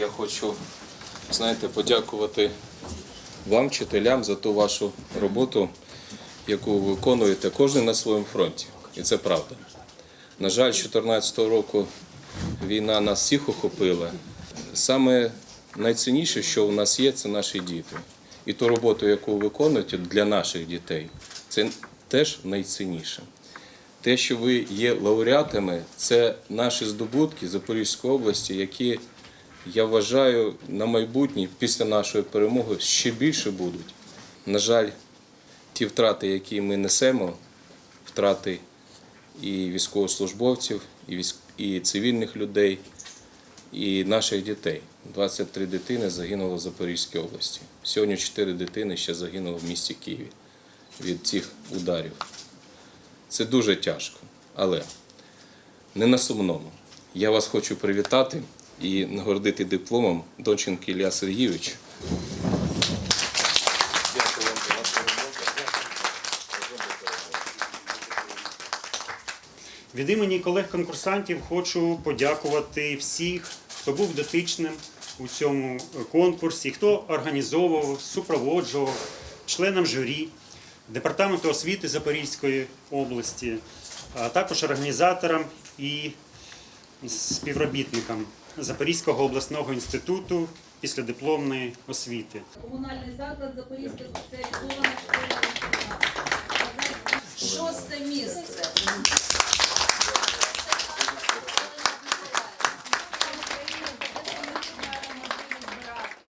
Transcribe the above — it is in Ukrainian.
я хочу, знаєте, подякувати вам, вчителям, за ту вашу роботу, яку ви виконуєте кожен на своєму фронті. І це правда. На жаль, з 2014 року війна нас всіх охопила. Саме найцінніше, що у нас є, це наші діти. І ту роботу, яку ви виконуєте для наших дітей, це теж найцінніше. Те, що ви є лауреатами, це наші здобутки Запорізької області, які, я вважаю, на майбутнє після нашої перемоги ще більше будуть. На жаль, ті втрати, які ми несемо, втрати і військовослужбовців, і, військ... і цивільних людей, і наших дітей. 23 дитини загинуло в Запорізькій області. Сьогодні 4 дитини ще загинуло в місті Києві від цих ударів. Це дуже тяжко, але не на сумному. Я вас хочу привітати і нагородити дипломом Донченко Ілля Сергійович. Дякую вам за вашу роботу. Від імені колег-конкурсантів хочу подякувати всіх, хто був дотичним у цьому конкурсі, хто організовував, супроводжував, членам журі, департаменту освіти Запорізької області, а також організаторам і співробітникам Запорізького обласного інституту післядипломної освіти. Комунальний заклад Запорізька спеціалізована школа. Шосте місце.